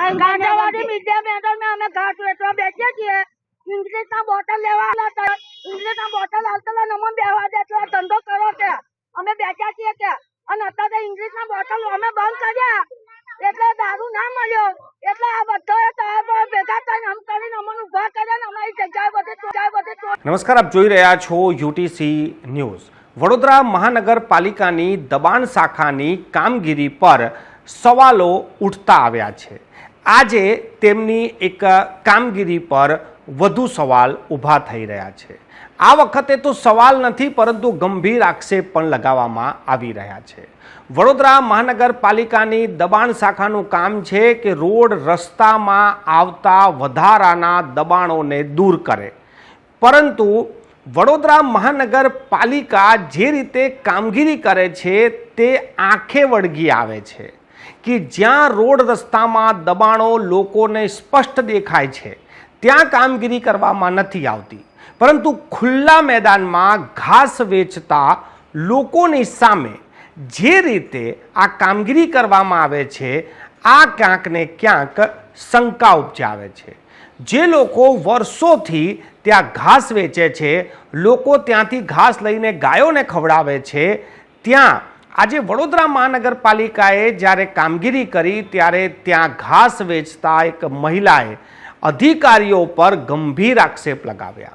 કાંઠાવાડી વિદ્યા મેદાનમાં અમે ઘાસ વેચવા બેસીએ છીએ. ઇંગ્લિશના બોટલ લેવા આવેલા ઇંગ્લિશ ના બોટલ આવતા નમો બેવા દે તો ધંધો કરો કે. અમે બેઠા છીએ કે. અને અત્યારે ઇંગ્લિશ ના બોટલ અમે બંધ કર્યા. એટલે દારૂ ના મળ્યો. એટલે આ બધા ભેગા થઈને આમ કરીને અમને ઊભા કર્યા ને અમારી જગ્યાએ બધે જગ્યાએ બધે નમસ્કાર, આપ જોઈ રહ્યા છો યુટીસી ન્યૂઝ. વડોદરા મહાનગરપાલિકાની દબાણ શાખાની કામગીરી પર સવાલો ઉઠતા આવ્યા છે. આજે તેમની એક કામગીરી પર વધુ સવાલ ઊભા થઈ રહ્યા છે. આ વખતે તો સવાલ નથી, પરંતુ ગંભીર આક્ષેપ પણ લગાવવામાં આવી રહ્યા છે. વડોદરા મહાનગરપાલિકાની દબાણ શાખાનું કામ છે કે રોડ રસ્તામાં આવતા વધારાના દબાણોને દૂર કરે. પરંતુ વડોદરા મહાનગરપાલિકા જે રીતે કામગીરી કરે છે, તે આંખે વળગી આવે છે. કે જ્યાં રોડ રસ્તામાં દબાણો લોકોને સ્પષ્ટ દેખાય છે, ત્યાં કામગીરી કરવામાં નથી આવતી. પરંતુ ખુલ્લા મેદાનમાં ઘાસ વેચતા લોકોની સામે જે રીતે આ કામગીરી કરવામાં આવે છે, આ ક્યાંક ને ક્યાંક શંકા ઉપજાવે છે. જે લોકો વર્ષોથી ત્યાં ઘાસ વેચે છે, લોકો ત્યાંથી ઘાસ લઈને ગાયોને ખવડાવે છે, ત્યાં આજે વડોદરા મહાનગરપાલિકાએ જ્યારે કામગીરી કરી ત્યારે ત્યાં ઘાસ વેચતા એક મહિલાએ અધિકારીઓ પર ગંભીર આક્ષેપ લગાવ્યા.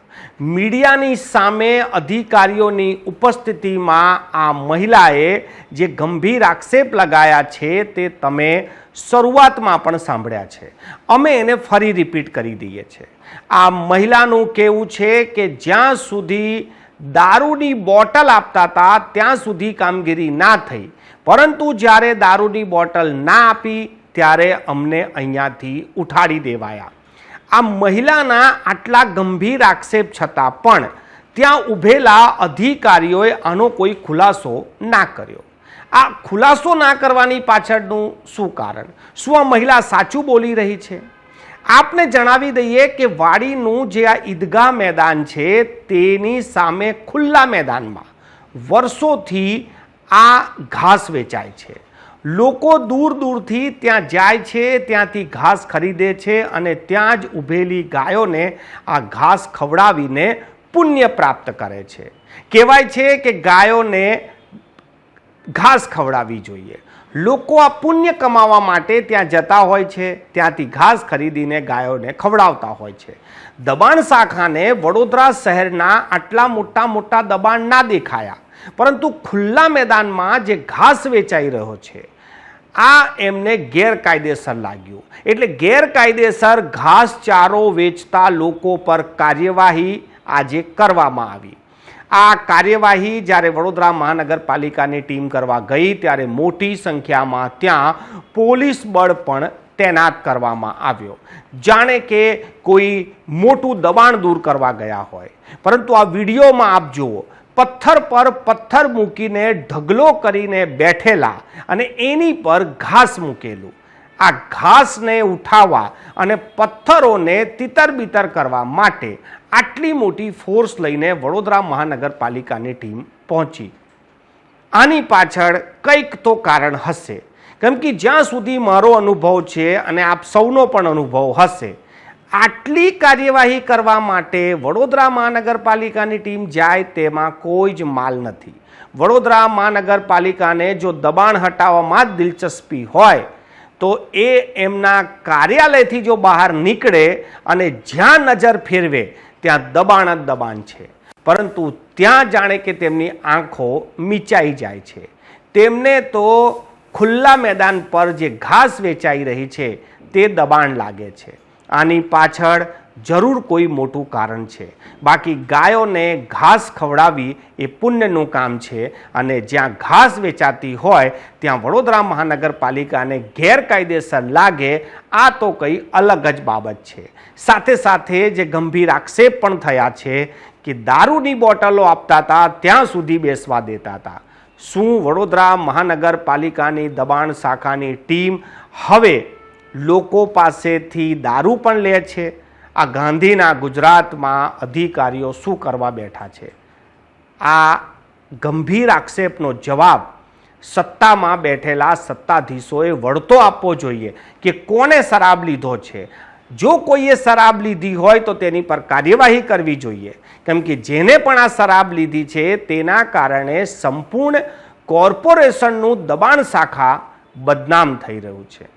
મીડિયાની સામે અધિકારીઓની ઉપસ્થિતિમાં આ મહિલાએ જે ગંભીર આક્ષેપ લગાયા છે તે તમે શરૂઆતમાં પણ સાંભળ્યા છે. અમે એને ફરી રિપીટ કરી દઈએ છીએ. આ મહિલાનું કહેવું છે કે જ્યાં સુધી દારૂની બોટલ આપતા હતા ત્યાં સુધી કામગીરી ના થઈ. પરંતુ જ્યારે દારૂની બોટલ ના આપી, ત્યારે અમને અહીંયાથી ઉઠાડી દેવાયા. આ મહિલાના આટલા ગંભીર આક્ષેપ છતાં પણ ત્યાં ઊભેલા અધિકારીઓએ આનો કોઈ ખુલાસો ના કર્યો. આ ખુલાસો ના કરવાની પાછળનું શું કારણ? શું આ મહિલા સાચું બોલી રહી છે? આપને જણાવી દઈએ કે વાડીનું જે આ ઈદગાહ મેદાન છે, તેની સામે ખુલ્લા મેદાનમાં વર્ષોથી આ ઘાસ વેચાય છે. લોકો દૂર દૂરથી ત્યાં જાય છે, ત્યાંથી ઘાસ ખરીદે છે અને ત્યાં જ ઊભેલી ગાયોને આ ઘાસ ખવડાવીને પુણ્ય પ્રાપ્ત કરે છે. કહેવાય છે કે ગાયોને ઘાસ ખવડાવવી જોઈએ. લોકો આ પુણ્ય કમાવા માટે ત્યાં જતા હોય છે, ત્યાંથી ઘાસ ખરીદીને ગાયોને ખવડાવતા હોય છે. દબાણ શાખાને વડોદરા શહેરના આટલા મોટા મોટા દબાણ ના દેખાયા, પરંતુ ખુલ્લા મેદાનમાં જે ઘાસ વેચાઈ રહ્યો છે, આ એમને ગેરકાયદેસર લાગ્યું. એટલે ગેરકાયદેસર ઘાસચારો વેચતા લોકો પર કાર્યવાહી આજે કરવામાં આવી. આ કાર્યવાહી જ્યારે વડોદરા મહાનગરપાલિકાની ટીમ કરવા ગઈ, ત્યારે મોટી સંખ્યામાં ત્યાં પોલીસ બળ પણ તૈનાત કરવામાં આવ્યો. જાણે કે કોઈ મોટું દબાણ દૂર કરવા ગયા હોય. પરંતુ આ વિડીયોમાં આપ જુઓ, પથ્થર પર પથ્થર મૂકીને ઢગલો કરીને બેઠેલા અને એની પર ઘાસ મૂકેલું. આ ઘાસને ઉઠાવવા અને પથ્થરોને તિતર બિતર કરવા માટે આટલી મોટી ફોર્સ લઈને વડોદરા મહાનગરપાલિકાની ટીમ પહોંચી. આની પાછળ કંઈક તો કારણ હશે. કેમ કે જ્યાં સુધી મારો અનુભવ છે અને આપ સૌનો પણ અનુભવ હશે, આટલી કાર્યવાહી કરવા માટે વડોદરા મહાનગરપાલિકાની ટીમ જાય તેમાં કોઈ જ માલ નથી. વડોદરા મહાનગરપાલિકાને જો દબાણ હટાવવામાં જ દિલચસ્પી હોય, તો એ એમના કાર્યાલયથી જો બહાર નીકળે અને જ્યાં નજર ફેરવે ત્યાં દબાણ જ દબાણ છે. પરંતુ ત્યાં જાણે કે તેમની આંખો મીચાઈ જાય છે. તેમને તો ખુલ્લા મેદાન પર જે ઘાસ વેચાઈ રહી છે, તે દબાણ લાગે છે. આની પાછળ જરૂર કોઈ મોટું કારણ છે. બાકી ગાયોને ઘાસ ખવડાવી એ પુણ્યનું કામ છે અને જ્યાં ઘાસ વેચાતી હોય, ત્યાં વડોદરા મહાનગરપાલિકાને ગેરકાયદેસર લાગે, આ તો કંઈ અલગ જ બાબત છે. સાથે સાથે જે ગંભીર આક્ષેપ પણ થયા છે કે દારૂની બોટલો આપતા હતા ત્યાં સુધી બેસવા દેતા હતા શું વડોદરા મહાનગરપાલિકાની દબાણ શાખાની ટીમ હવે લોકો પાસેથી દારૂ પણ લે છે. આ ગાંધીના ગુજરાતમાં અધિકારીઓ શું કરવા બેઠા છે? આ ગંભીર આક્ષેપનો જવાબ સત્તામાં બેઠેલા સત્તાધીશોએ વળતો આપવો જોઈએ કે કોને શરાબ લીધો છે. જો કોઈએ શરાબ લીધી હોય તો તેની પર કાર્યવાહી કરવી જોઈએ. કેમ કે જેને પણ આ શરાબ લીધી છે તેના કારણે સંપૂર્ણ કોર્પોરેશનનું દબાણ શાખા બદનામ થઈ રહ્યું છે.